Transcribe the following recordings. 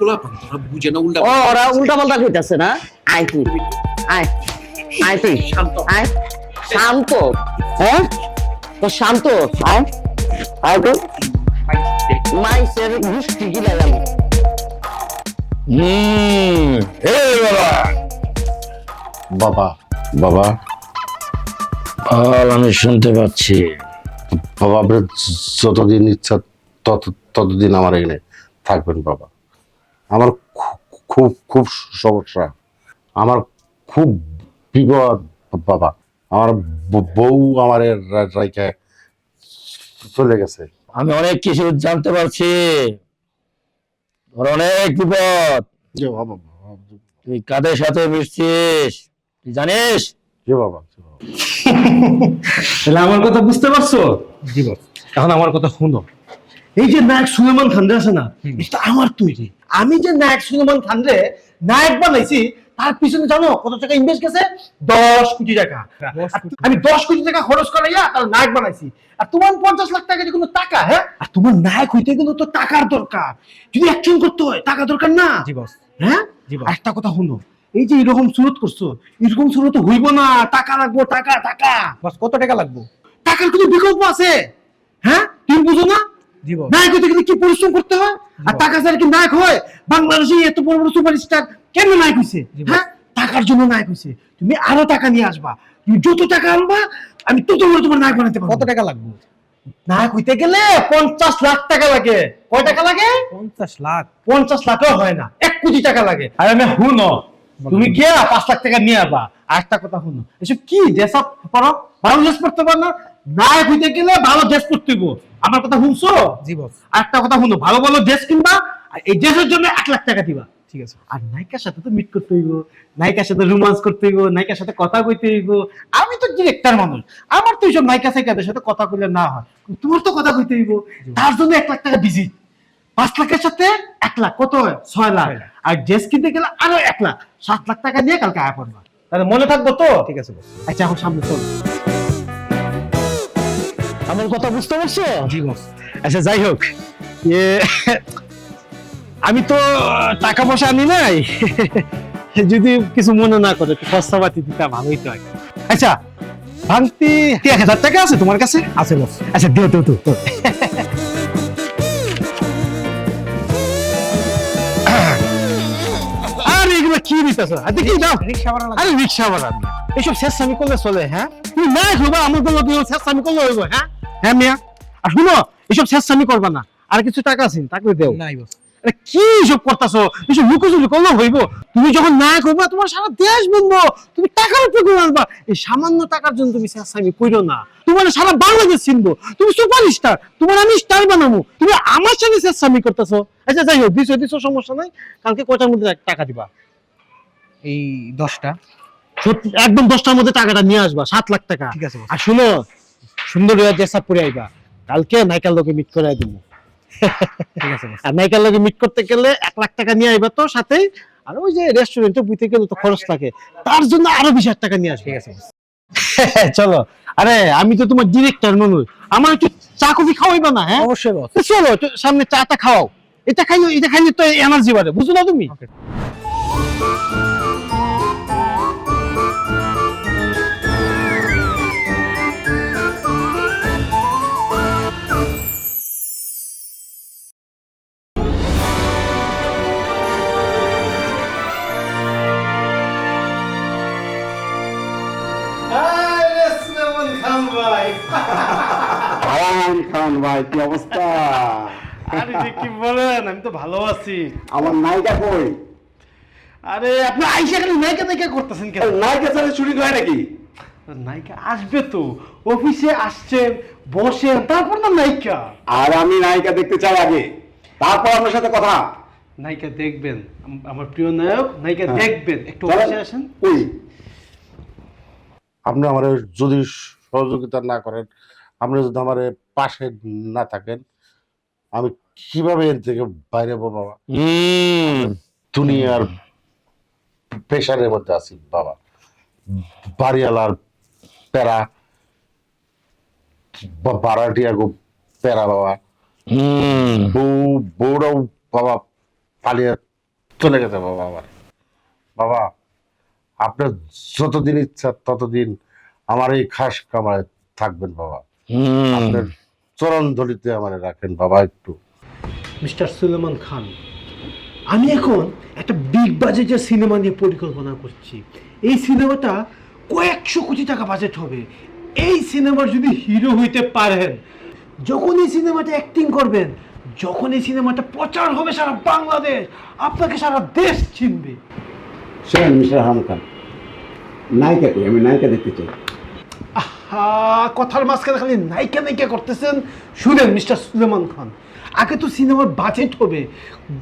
পোলা তোরা বুঝে না উল্টা ও ওরা উল্টা পাল্টা কইতাছে না? আয় তুই। আয়। আয় তুই। শান্ত। আয়। শান্ত। হ্যাঁ? তো শান্ত। আয়। আয় তো। মাইসের গুষ্টি কি লাগাম হুম এই বাবা। বাবা আমি শুনতে পাচ্ছি। বাবা আপনার যতদিন ইচ্ছা তত ততদিন আমার এখানে থাকবেন বাবা। আমার খুব খুব সমস্যা। আমার খুব বিপদ বাবা। আমার ব- বউ আমার রাইকে চলে গেছে। আমি অনেক কিছু জানতে পারছি। তোর অনেক বিপদ। বাবা তুই কাদের সাথে মিশছিস? তুই জানিস? যে বাবা তাহলে আমার কথা বুঝতে পারছ? জি বস এখন আমার কথা শুনো। এই যে নায়ক সুলেমান খান আছে না এটা আমার তৈরি। আমি যে নায়ক সুলেমান খান রে নায়ক বানাইছি তার পিছনে জানো কত টাকা ইনভেস্ট গেছে? দশ কোটি টাকা। আমি দশ কোটি টাকা খরচ করাইয়া তার নায়ক বানাইছি। আর তোমার পঞ্চাশ লাখ টাকা যে কোনো টাকা হ্যাঁ? আর তোমার নায়ক হইতে গেলে তো টাকার দরকার। যদি অ্যাকশন করতে হয় টাকা দরকার না? জি বস হ্যাঁ? আর একটা কথা হলো এই যে এরকম সুরত করছ এরকম সুরত হইব না। টাকা লাগবো টাকা টাকা। বাস কত টাকা লাগবে? টাকার কোনো বিকল্প আছে? হ্যাঁ? তুমি বুঝো না? জি বস নায়ক হতে গেলে কি পরিশ্রম করতে হয়? আর টাকা ছাড়া কি নায়ক হয়? বাংলাদেশে এত বড় বড় সুপারস্টার কেন নায়ক হইছে? হ্যাঁ? টাকার জন্য নায়ক হইছে। তুমি আরও টাকা নিয়ে আসবা। তুমি যত টাকা আনবা আমি তত বড় তোমার নায়ক বানাতে পারব। কত টাকা লাগবে? নায়ক হইতে গেলে পঞ্চাশ লাখ টাকা লাগে। কয় টাকা লাগে? পঞ্চাশ লাখ। পঞ্চাশ লাখও হয় না। এক কোটি টাকা লাগে। আর আমি হুনো তুমি গিয়া পাঁচ লাখ টাকা নিয়ে আসবা। আর একটা কথা শুনো। এসব কি ড্রেস আপ করো ভালো ড্রেস পড়তে পার না? নায়ক হইতে গেলে ভালো ড্রেস হইব। আমার কথা শুনছো? জি বস একটা কথা শুনো ভালো ভালো ড্রেস কিনবা আর এই ড্রেসের জন্য এক লাখ টাকা দিবা। ঠিক আছে। আর নায়িকার সাথে তো মিট করতে হইব নায়িকার সাথে রোমান্স করতে হইব নায়িকার সাথে কথা কইতে হইব। আমি তো ডিরেক্টর মানুষ আমার তো এইসব নায়িকা সাইকাদের সাথে কথা কইলে না হয়। তোমার তো কথা কইতে হইব। তার জন্য এক লাখ টাকা বিজি পাঁচ লাখের সাথে এক লাখ কত হয়? ছয় লাখ। আর ড্রেস কিনতে গেলে আরও এক লাখ সাত লাখ টাকা নিয়ে কালকে আয়া পড়বা। তাহলে মনে থাকব তো? ঠিক আছে আচ্ছা এখন সামনে চলো। আমার কথা বুঝতে পারছ? জি বস আচ্ছা যাই হোক। আমি তো টাকা পয়সা আনি নাই। যদি কিছু মনে না করে খরচাপাতি দিতে ভালোই তো হয়। আচ্ছা ভাঙতি এক হাজার টাকা আছে তোমার কাছে? আছে বস আচ্ছা দিও। আরে এগুলো কি দিতেছ দাও। রিক্সা ভাড়া আরে রিক্সা ভাড়া এইসব শেষ আমি করলে চলে হ্যাঁ? না হইবা আমার কোনো শেষ আমি করলে হইব হ্যাঁ? হ্যাঁ মিয়া? আর শুনো এইসব শেষ আমি করবা না। আর কিছু টাকা আছে তাকে দেও। নাই বস। কি করতেছো? এসব লুকোচুরি করলে হইব? তুমি যখন না করবা তোমার সারা দেশ বলব তুমি টাকার উপরে করে আসবা। এই সামান্য টাকার জন্য তুমি কইরো না। তোমার সারা বাংলাদেশ চিনবো। তুমি সুপার স্টার তোমার আমি স্টার বানাবো তুমি আমার সাথে চেষ্টামি করতেছো। আচ্ছা যাই হোক দিছো দিছো সমস্যা নাই। কালকে কয়টার মধ্যে টাকা দিবা? এই দশটা। একদম দশটার মধ্যে টাকাটা নিয়ে আসবা সাত লাখ টাকা। ঠিক আছে আর শুনো সুন্দর করে আইবা। কালকে নাইকার লোকে মিট করে দিব। আর নাইকার লগে মিট করতে গেলে এক লাখ টাকা নিয়ে আইবা তো সাথে। আর ওই যে রেস্টুরেন্টে বুঝতে গেলে তো খরচ থাকে। তার জন্য আরও বিশ টাকা নিয়ে আসবে। ঠিক আছে চলো। আরে আমি তো তোমার ডিরেক্টর মানুষ আমার একটু চা কফি খাওয়াইবা না হ্যাঁ? অবশ্যই চলো সামনে চাটা খাওয়াও এটা খাইও এটা খাইলে তো এনার্জি বাড়ে। বুঝো না তুমি Okay. ভাই কি অবস্থা? আরে যে কি বলেন আমি তো ভালো আছি। আমার নায়িকা কই? আরে আপনি আইসা খালি নায়িকা নায়িকা করতেছেন কেন? নায়িকা ছাড়া শুটিং হয় নাকি? নায়িকা আসবে তো অফিসে আসছেন বসেন তারপর না নায়িকা। আর আমি নায়িকা দেখতে চাই আগে। তারপর আপনার সাথে কথা। নায়িকা দেখবেন আমার প্রিয় নায়ক নায়িকা হ্যাঁ। দেখবেন। একটু অফিসে আসেন। ওই আপনি আমার যদি সহযোগিতা না করেন আপনি যদি আমার পাশে না থাকেন আমি কীভাবে এর থেকে বাইরে বাবা? দুনিয়ার প্রেশারের মধ্যে আছি বাবা। বাড়িওয়ালার প্যারা ভাড়াটিয়া গো প্যারা বাবা। বউ বউরাও বাবা পালিয়ে চলে গেছে বাবা আমার। বাবা আপনার যতদিন ইচ্ছা ততদিন আমার এই খাস কামায় থাকবেন বাবা। হুম। আপনার চরণ ধরিতে আমার রাখেন বাবা একটু। মিস্টার সুলেমান খান আমি এখন একটা বিগ বাজেটের সিনেমা নিয়ে পরিকল্পনা করছি। এই সিনেমাটা কয়েকশো কোটি টাকা বাজেট হবে। এই সিনেমার যদি হিরো হইতে পারেন যখন এই সিনেমাটা অ্যাক্টিং করবেন যখন এই সিনেমাটা প্রচার হবে সারা বাংলাদেশ আপনাকে সারা দেশ চিনবে। শোনেন মিস্টার হারাম খান নায়িকা আমি নায়িকা দেখতে চাই। কথার মাঝখানে খালি নায়িকা নায়িকা করতেছেন। শুনেন মিস্টার সুলেমান খান আগে তো সিনেমার বাজেট হবে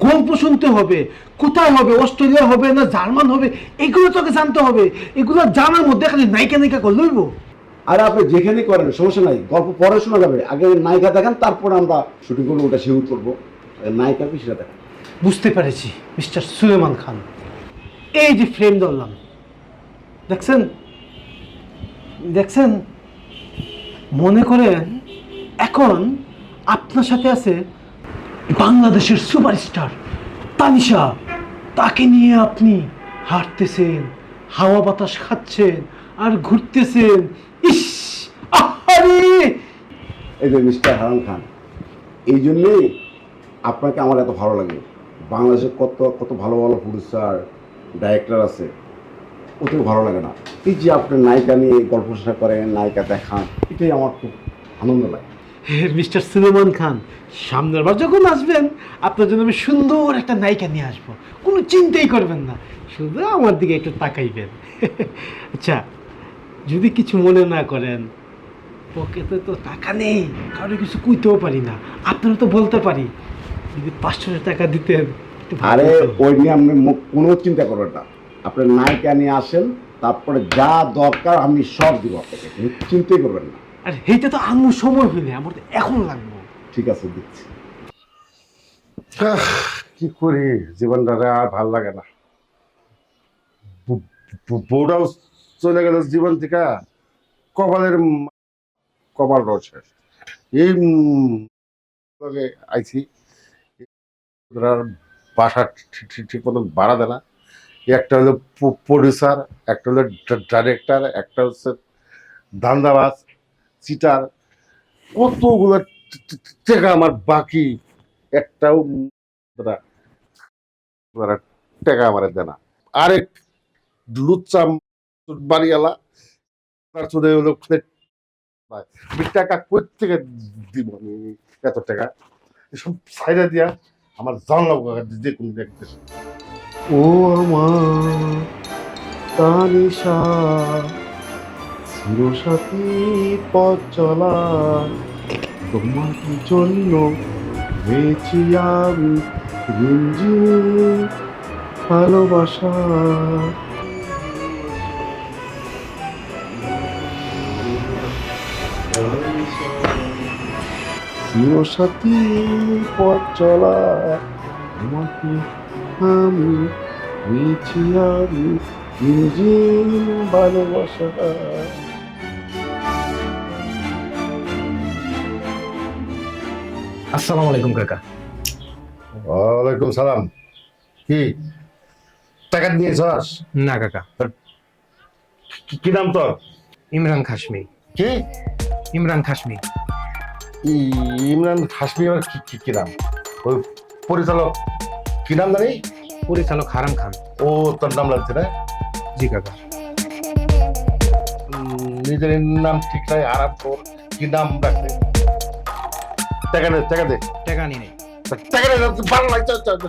গল্প শুনতে হবে কোথায় হবে অস্ট্রেলিয়া হবে না জার্মান হবে এগুলো তোকে জানতে হবে। এগুলো জানার মধ্যে খালি নায়িকা নায়িকা করে লইব। আর আপনি যেখানে করেন সমস্যা নাই গল্প পরে শোনা যাবে। আগে নায়িকা দেখান তারপরে আমরা শুটিং করব ওটা শিউর করব। নায়িকার বিষয়টা দেখান। বুঝতে পেরেছি মিস্টার সুলেমান খান। এই যে ফ্রেম ধরলাম দেখছেন? দেখছেন? মনে করেন এখন আপনার সাথে আছে বাংলাদেশের সুপারস্টার তানিশা। তাকে নিয়ে আপনি হাঁটতেছেন, হাওয়া বাতাস খাচ্ছেন আর ঘুরতেছেন। ইস, আহারে! এই যে মিস্টার হারাম খান, এই জন্যেই আপনাকে আমার এত ভালো লাগে। বাংলাদেশে কত কত ভালো ভালো প্রডিউসার ডাইরেক্টর আছে। ওতেও ভালো লাগে না। এই যে আপনার নায়িকা নিয়ে গল্প শোনা করেন নায়িকা দেখান এটাই আমার খুব আনন্দ লাগে। মিস্টার সুলেমান খান সামনের বার যখন আসবেন আপনার জন্য আমি সুন্দর একটা নায়িকা নিয়ে আসব। কোনো চিন্তাই করবেন না। শুধু আমার দিকে একটু তাকাইবেন। আচ্ছা যদি কিছু মনে না করেন পকেটে তো টাকা নেই কারও কিছু কইতেও পারি না। আপনারা তো বলতে পারি যদি পাঁচশো টাকা দিতেন আরে ওই নিয়ে আপনি কোনো চিন্তা করবেন না। আপনার নায়িকা নিয়ে আসেন তারপরে যা দরকার আমি সব দিব আপনাকে। চিন্তাই করবেন না। আর এইটা তো আঙ্গুর সময় হইলে আমার তো এখন লাগবো। ঠিক আছে দিচ্ছি। আহ, কি করি? জীবনটা আর ভালো লাগে না। বউ- বউ- বউটাও চলে গেল জীবন থেকে। কপালের কপাল রয়েছে এই আইছি। বাসা ঠিক- ঠিক ঠিক মতো ভাড়া দেয় না। একটা হলো প্রডিউসার একটা হলো ডাইরেক্টর একটা হচ্ছে ধান্দাবাজ চিটার কতগুলো টাকা আমার বাকি? একটাও টাকা আমার দেয় না আরেক লুচ্চা বাড়িওয়ালা, তার হলো টাকা কই থেকে দিব আমি? এত টাকা? এসব সাইডে দিয়া আমার জানলা যে কোনো ও আমার তানিশা চিরসাথী পথ চলা। তোমার জন্য হয়েছি আমি গুঞ্জি ভালোবাসা। চিরসাথী পথ চলা। তোমাকে আমি হয়েছি আমি নিজে ভালোবাসা। আসসালামু আলাইকুম কাকা। ওয়ালাইকুম সালাম। কি? টাকা নিয়েছস না কাকা। কি- কি নাম তোর? ইমরান খাসমি। কি? ইমরান খাসমি। ই- ইমরান হাসমি আবার কি কি- কি নাম? ওই পরিচালক। কি নাম জানি? পরিচালক হারাম খান। ও তোর নাম লাগছে না? জি কাকা। নিজের নাম ঠিক নাই আরাম তোর কি নাম রাখবে টাকা দে টাকা দে। টাকা নি নেই। টাকা দে ভালো লাগছে দরকার কাকা।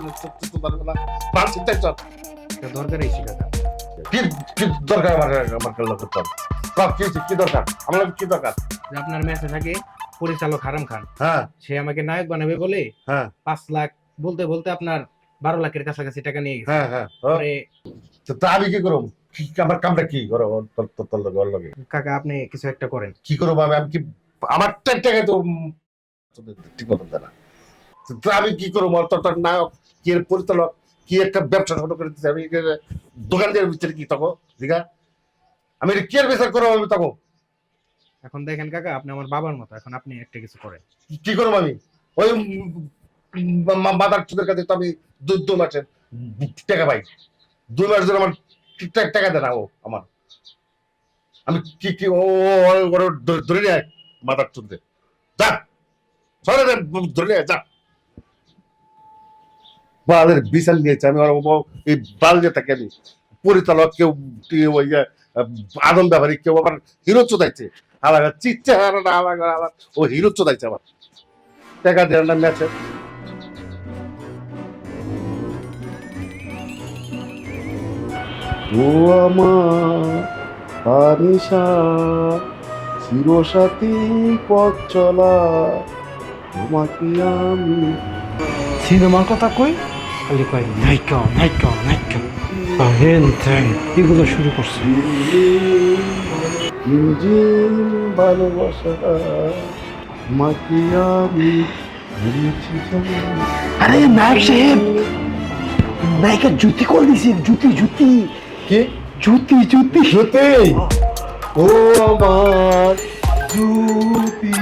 কি কি দরকার আমার কাছে কি কি দরকার? আমার কি দরকার? যে আপনার মেসে থাকে পরিচালক হারাম খান হ্যাঁ। সে আমাকে নায়ক বানাবে বলে হ্যাঁ। পাঁচ লাখ বলতে বলতে আপনার বারো লাখের কাছাকাছি টাকা নিয়ে গেছে। হ্যাঁ হ্যাঁ তো তা আমি কি করব? কি আমার কামটা কি? করো তোর লগে কাকা আপনি কিছু একটা করেন। কি করব আমি? আমি কি আমার টাকা তো ঠিক মতো দেয় তো আমি কি করব? তোর তোর নায়ক কি পরিচালক কি একটা ব্যবসা শুরু করে দিচ্ছে আমি দোকানদার ভিতরে কি তখন? দিঘা? আমি কি আর বিচার করব আমি তখন? এখন দেখেন কাকা আপনি আমার বাবার মতো এখন আপনি একটা কিছু করেন। কি করব আমি? ওই মাদার চুদের কাছে তো আমি দু মাসের টাকা পাই। দুই মাস ধরে আমার টাকা দেন ও, আমার। আমি কি কি, ও ধরে- ধরে নিয়ে মাথার চুলতে যা ধরে নিয়ে যা। বালের বিশাল নিয়েছে, আমি ওর এই বাল যে থাকে আমি। পরিচালক কেউ ওই আদম ব্যাপারী কেউ আবার হিরো চোদাইছে। আলাদা চিচ্ছে আলাদা আলাদা ও হিরো চোদাইছে আবার। টাকা দেন না ম্যাচে ও আমার আনিশা চিরসাথী পথ চলা তোমাকে আমি সিনেমার কথা কই? খালি কয় নায়িকা নায়িকা নায়িকা। হেন ত্যান এগুলো শুরু করছে। ইঞ্জিন ভালোবাসা তোমাকে আমি আরে নায়ক সাহেব নায়িকা জুতি কল দিছে জুতি জুতি। কে? জুতি জুতি জুতি ও আমার জুতি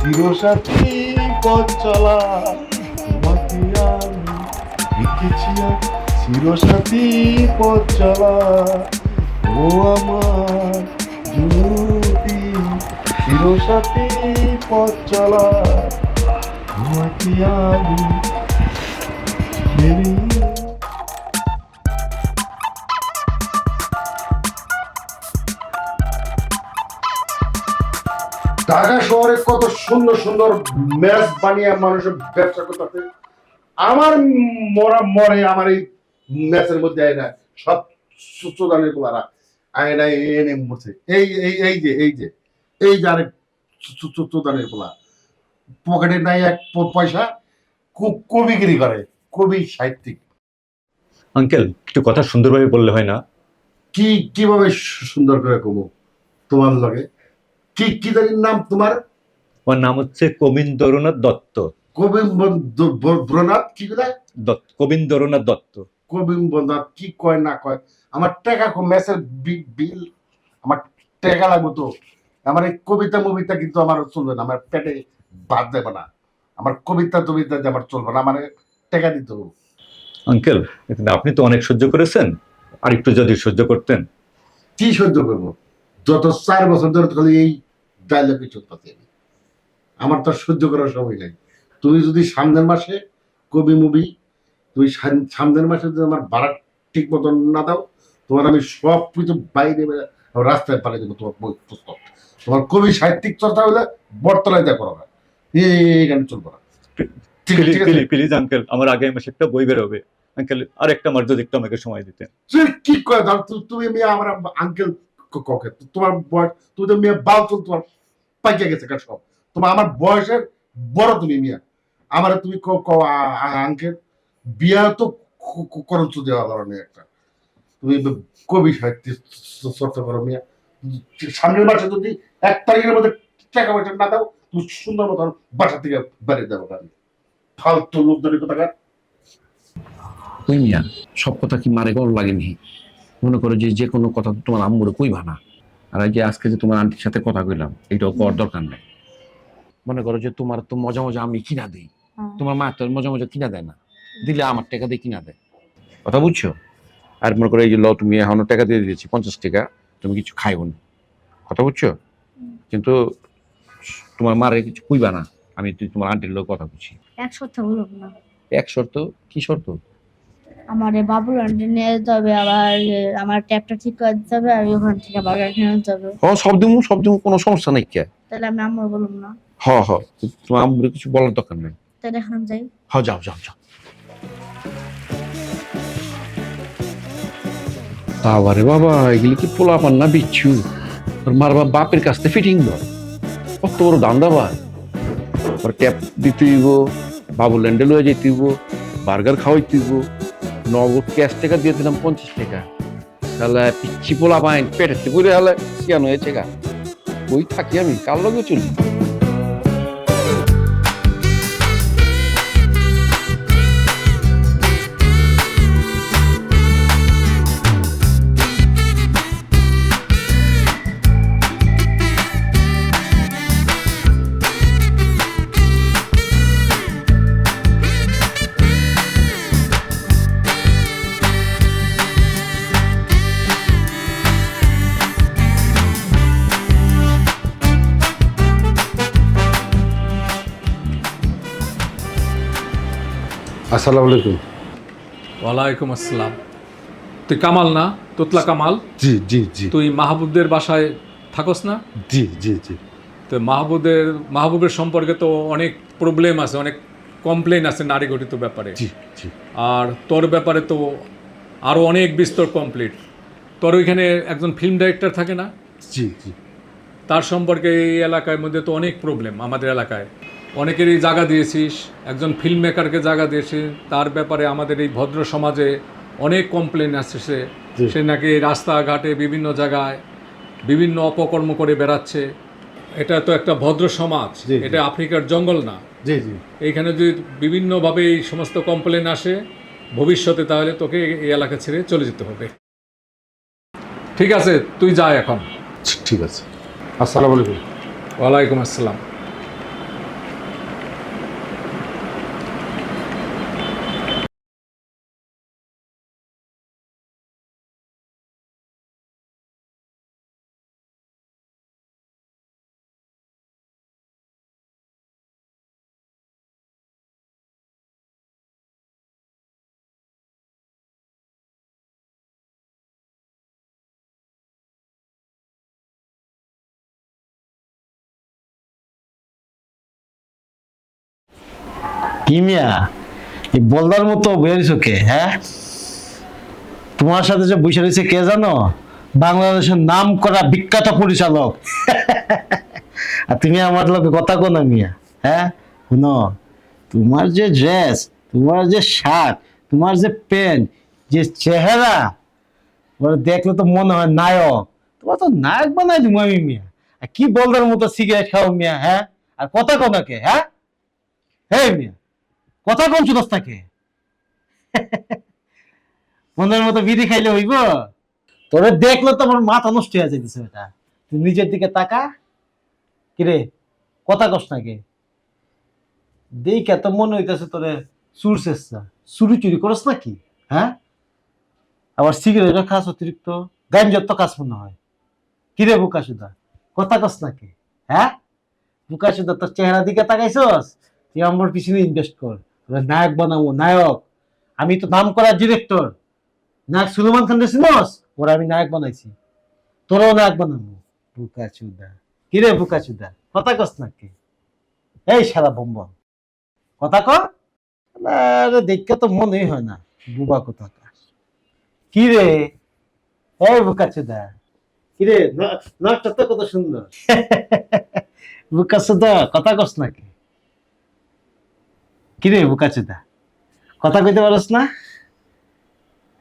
চিরসাথী পথ চলা। তোমাকে আমি লিখেছি চিরসাথী পথ চলা। ও আমার জুতি চিরসাথী পথ চলা। তোমাকে আমি মেনে ঢাকা শহরে কত সুন্দর সুন্দর ম্যাচ বানিয়ে মানুষের ব্যবসা করতেছে। আমার মরা মরে আমার এই ম্যাচের মধ্যে আয় না সব সুচোদানের গুলারা আয় না এনে মরছে। এই এই এই যে এই যে এই যে আরেক সুচোদানেরগুলা। পকেটে নাই এক পয়সা কবিগিরি করে। কবি সাহিত্যিক। আঙ্কেল একটু কথা সুন্দরভাবে বললে হয় না? কি কীভাবে সুন্দর করে কমু তোমার লগে? কি কি জানি নাম তোমার? আমার নাম হচ্ছে কবীন্দ্রনাথ দত্ত। কবিন্দ্রনাথ কি দত্ত কবীন্দ্রনাথ দত্ত। কবিন্দ্রনাথ কি কয় না কয়? আমার টাকা কম ম্যাচের বিল আমার টাকা লাগবে তো। আমার এই কবিতা মবিতা কিন্তু আমার চলবে না আমার পেটে বাদ দেবে না। আমার কবিতা টবিতা আমার চলবে না আমার টাকা দিতে হবে। আঙ্কেল আপনি তো অনেক সহ্য করেছেন। আর একটু যদি সহ্য করতেন। কি সহ্য করব? যত চার বছর ধরে খালি এই ডায়লগে চলতেছি আমি আমার তো সহ্য করার সময় নাই। তুমি যদি সামনের মাসে কবি মুভি তুমি সাম- সামনের মাসে যদি আমার ভাড়া ঠিক মতন না দাও তোমার আমি সব কিছু বাইরে রাস্তায় পাঠিয়ে দেবো তোমার বই পুস্তক। তোমার কবি সাহিত্যিক চর্চা হলে বটতলায় দেখো না। এইখানে চলবো না। প্লিজ আঙ্কেল আমার আগামী মাসে একটা বই বেরোবে। আঙ্কেল আর একটা মাস যদি একটু আমাকে সময় তুই কি করে তুমি মেয়ে আমার আঙ্কেল ককে তোমার বয়স তুমি তো মেয়ে বাল তোমার পাইকে গেছে কার সব? তোমার আমার বয়সের বড় তুমি মিয়া। আমার তুমি আঙ্কেল, বিয়া তো করঞ্চ দেওয়া ধরনের একটা। তুমি কবি সাহিত্য চর্চা করো মিয়া। সামনের মাসে যদি এক তারিখের মধ্যে টাকা পয়সা না দাও, তুমি সুন্দর মতন বাসা থেকে বেরিয়ে যাব আমি ফালতু লোকজনের কথা কই মিয়া, সব কথা কি মারে গল লাগেনি? মনে করো যে যে কোনো কথা তোমার আম্মুরে কই ভানা আর এই যে আজকে যে তোমার আন্টির সাথে কথা কইলাম এইটাও কর দরকার নাই। মনে করো যে তোমার তো মজা মজা আমি কিনা দিই। তোমার মা তো মজা মজা কিনা দেয় না। দিলে আমার টাকা দিয়ে কিনা দেয়। কথা বুঝছ? আর মনে করো এই যে ল তুমি এখনও টাকা দিয়ে দিয়েছি পঞ্চাশ টাকা তুমি কিছু খাইও না। কথা বুঝছ? কিন্তু তোমার মারে কিছু কইবা না আমি তুই তোমার আন্টির লোক কথা বুঝি এক শর্ত হলো না। এক শর্ত? কি শর্ত? আমার বাবুর নিয়ে যেতে হবে আবার আমার ট্যাপটা ঠিক করে দিতে হবে আর ওখান থেকে বাগান কিনে নিতে হবে হ সব দিমু সব দিমু কোনো সমস্যা নাই কে? তাহলে আমি আমার বলুন না। হ হ তোমার আম্মুরে কিছু বলার দরকার নেই। তাহলে এখন যাই। হ যাও যাও যাও। বাবারে বাবা এগুলি কি পোলা পান্না বিচ্ছু? তোর মার বাপ বাপের কাছ থেকে ফিটিং ধর। কত বড় দান্দা বা তোর ট্যাপ দিতে হইব বাবু ল্যান্ডে লয়ে যেতে হইব বার্গার খাওয়াইতে হইব। নগদ ক্যাশ টাকা দিয়ে দিলাম পঞ্চাশ টাকা। তাহলে পিচ্ছি পোলা পাইন পেটের বলে তাহলে কেন হয়েছে গা বই থাকি আমি? কার লগে চলি? আসসালামু আলাইকুম। ওয়ালাইকুম আসসালাম। তুই কামাল না? তোতলা কামাল? জি জি জি। তুই মাহবুবদের বাসায় থাকস না? জি জি জি। তো মাহবুবের মাহবুবের সম্পর্কে তো অনেক প্রবলেম আছে অনেক কমপ্লেন আছে নারী গঠিত ব্যাপারে। জি জি। আর তোর ব্যাপারে তো আরও অনেক বিস্তর কমপ্লিট তোর ওইখানে একজন ফিল্ম ডাইরেক্টর থাকে না? জি জি। তার সম্পর্কে এই এলাকার মধ্যে তো অনেক প্রবলেম আমাদের এলাকায়। অনেকেরই জায়গা দিয়েছিস একজন ফিল্ম মেকারকে জায়গা দিয়েছিস তার ব্যাপারে আমাদের এই ভদ্র সমাজে অনেক কমপ্লেন আসছে। সে নাকি রাস্তাঘাটে বিভিন্ন জায়গায় বিভিন্ন অপকর্ম করে বেড়াচ্ছে। এটা তো একটা ভদ্র সমাজ। এটা আফ্রিকার জঙ্গল না। জি জি। এইখানে যদি বিভিন্নভাবে এই সমস্ত কমপ্লেন আসে ভবিষ্যতে তাহলে তোকে এই এলাকা ছেড়ে চলে যেতে হবে। ঠিক আছে তুই যা এখন। ঠিক আছে। আসসালামু আলাইকুম। ওয়ালাইকুম আসসালাম। কি মিয়া? এই বলদার মতো বেরিয়েছ কে হ্যাঁ? তোমার সাথে যে বসে রয়েছে কে জানো? বাংলাদেশের নাম করা বিখ্যাত পরিচালক। আর তুমি আমার লোকে কথা কো না মিয়া হ্যাঁ? শুনো, তোমার যে ড্রেস তোমার যে শার্ট তোমার যে প্যান্ট যে চেহারা, ওরা দেখলে তো মনে হয় নায়ক। তোমার তো নায়ক বানাই দিব আমি মিয়া। আর কি বলদার মতো সিগারেট খাও মিয়া হ্যাঁ? আর কথা কো না কে হ্যাঁ? হ্যাঁ মিয়া। কথা কম শুধস থাকে মনের মতো বিড়ি খাইলে হইব? তোরে দেখলে তো আমার মাথা নষ্ট হয়ে যাইতেছে এটা। তুই নিজের দিকে তাকা। কিরে, কথা কস নাকি দেখে তো মনে হইতেছে তোরে চুর চেষ্টা। চুরি চুরি করস নাকি হ্যাঁ? আবার সিগারেটও খাস অতিরিক্ত। গাঞ্জর তো কাজ মনে হয়। কিরে বুকা সুদা কথা কস নাকি হ্যাঁ? বুকা সুদা তোর চেহারা দিকে তাকাইছস? তুই আমার পিছনে ইনভেস্ট কর। নায়ক বানাবো নায়ক। আমি তো নাম করা ডিরেক্টর নায়ক সুলেমান খান চিনস ওরা আমি নায়ক বানাইছি। তোরাও নায়ক বানাবো। বুকা চুদা। কিরে বুকা চুদা? কথা কস নাকি এই সারা বম্বন কথা ক আরে দেখতে তো মনেই হয় না বুবা কথা কি রে এই বুকা চুদা। কিরে ন- নাচটা তো কত সুন্দর। বুকা চুদা কথা কস নাকি কিরে বোকাচোদা কথা কইতে পারস না?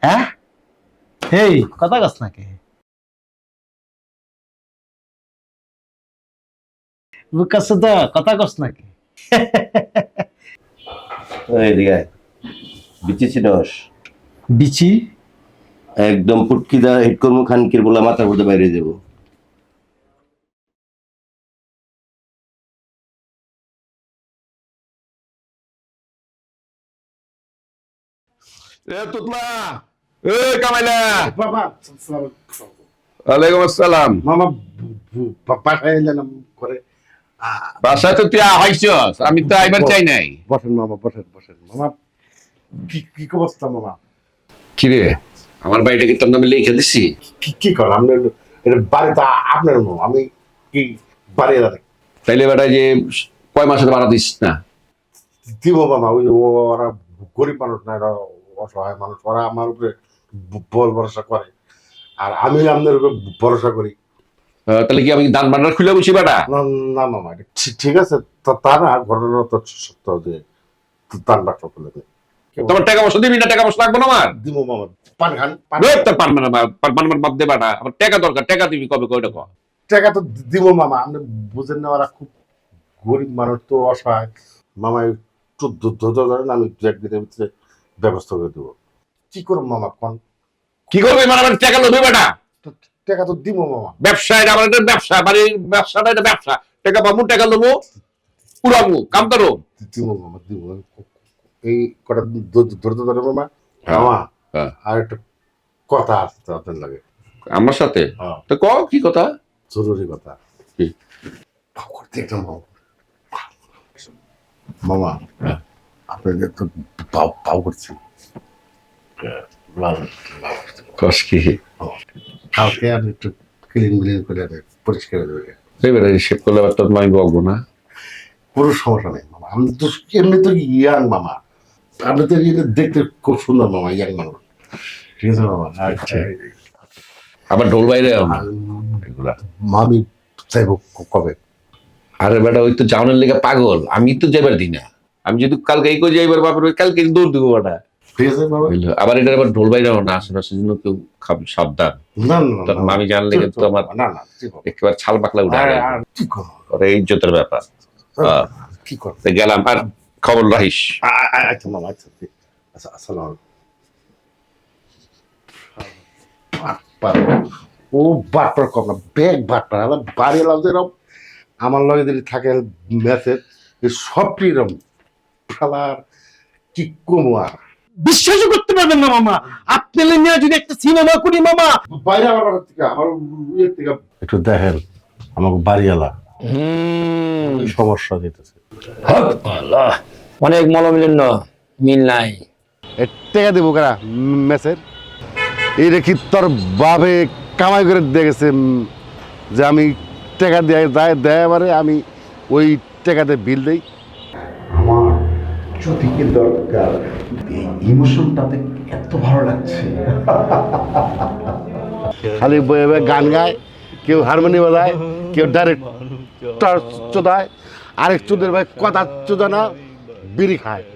হ্যাঁ? এই কথা কস নাকি বোকাচোদা কথা কস নাকি এদিকে বিচি চিনস বিচি? একদম পুটকিদা হিট করব খানকির বলে মাথার মধ্যে বাইরে যাব। এ তুতলা। এ কামাইলা। বাবা ওয়ালাইকুম আসসালাম। মামা পাঠাই এলেন করে বাসায় তো তুই আইছস আমি তো আইবার চাই নাই। বসেন মামা বসেন বসেন। মামা কি কি অবস্থা মামা? কিরে আমার বাড়িটা কি নামে লিখে দিছি? কি কি করেন আপনার এটা বাড়িতে আপনার মামা আমি কি বাড়ি দাঁড়াই তাইলে বেটা যে কয় মাসে ভাড়া দিস না? দিব মামা ওই ওরা গরিব মানুষ না অসহায় মানুষ ওরা আমার উপরে বল ভরসা করে। আর আমি আপনার উপরে ভরসা করি। তাহলে কি আমি দান বান্ডার খুলে বসি বেটা? না না মামা ঠিক আছে। তা- না ঘটনা তো সত্য যে তার ডাক্তার বলে দেয়। তোমার টাকা পয়সা দিবি না? টাকা পয়সা লাগবে না আমার? দিব মামা পান খান পান না না বেটা। আমার টাকা দরকার টাকা দিবি কবে কয়টা কর টাকা তো দিব মামা আপনি বুঝেন না ওরা খুব গরিব মানুষ তো অসহায়। মামা একটু ধ- ধৈর্য ধরেন আমি দু একদিনের ভিতরে ব্যবস্থা করে দেবো। কি করব মামা কোন? কি করবি মানে আমার টাকা লবি বেটা। টাকা তো দিব মামা। ব্যবসা এটা আমার এটা ব্যবসা বাড়ির ব্যবসাটা এটা ব্যবসা। টাকা পাবো টাকা লবো উড়াবো কাম করো। দিব মামা দিব এই কটা ধ- ধৈর্য ধরে মামা? হ্যাঁ, মামা হ্যাঁ। আর একটা কথা আছে আপনার লাগে। আমার সাথে? হ্যাঁ। তো ক কি কথা? জরুরি কথা। কি? করতে একটা মামা মামা হ্যাঁ। আপনি তো পাও পাও করছি। লাল লাল কস কি কালকে আমি একটু ক্লিন ক্লিন করে আমি পরিষ্কার করে দেবে। এবারে শেভ করলে আবার তো আমি বকবো না। কোনো সমস্যা নেই মামা। আমি তো এমনি তো ইয়াং মামা। আপনি তো এটা দেখতে খুব সুন্দর মামা ইয়াং মানুষ ঠিক আছে মামা আচ্ছা। আবার ঢোল বাইরে মামি চাইব কবে? আরে বেটা ওই তো জাউনের লেগে পাগল। আমি তো যাইবার দিই না। আমি যদি কালকে এই করে যাইবার বাপরে ওই কালকে দৌড় দিব বুঝলো? আবার এটা আবার ঢোল বাইরে না জন্য কেউ সাবধান। না না তোর না, মামি জানলে কিন্তু আমার না না ঠিক একেবারে ছাল পাকলা উঠে কি করব ওরে ইজ্জতের ব্যাপার। হ্যাঁ। গেলাম আর খবর আ- আচ্ছা মামা আচ্ছা আচ্ছা আসসালাম ও বাটপার কম না ব্যাগ বাটপার আমার বাড়ি এলাম আমার লগে যদি থাকে ম্যাথের সবটি এরকম। ফেলার কি কমো আর? বিশ্বাসই করতে পারবেন না মামা। আপনি নিয়ে যদি একটা সিনেমা করি মামা। বাইরে আমার বাড়ির থেকে আমার ইয়ের থেকে। একটু দেখেন আমাকে বাড়িওয়ালা। সমস্যা দিতেছে অনেক মিল নাই। টেকা দেবো কারা মেসের? এই রেখি তোর বাবে কামাই করে দেখেছে যে আমি টাকা দেয় দেয় দেয় এবারে আমি ওই টাকাতে বিল দেই। আমার যদি দরকার। এই ইমোশনটাতে এত ভালো লাগছে। খালি বয়ে বয়ে গান গায়, কেউ হারমোনি বাজায়, কেউ ডাইরেক্ট চোদায়, আরেক চোদের ভাই কথা চোদা না বিড়ি খায়।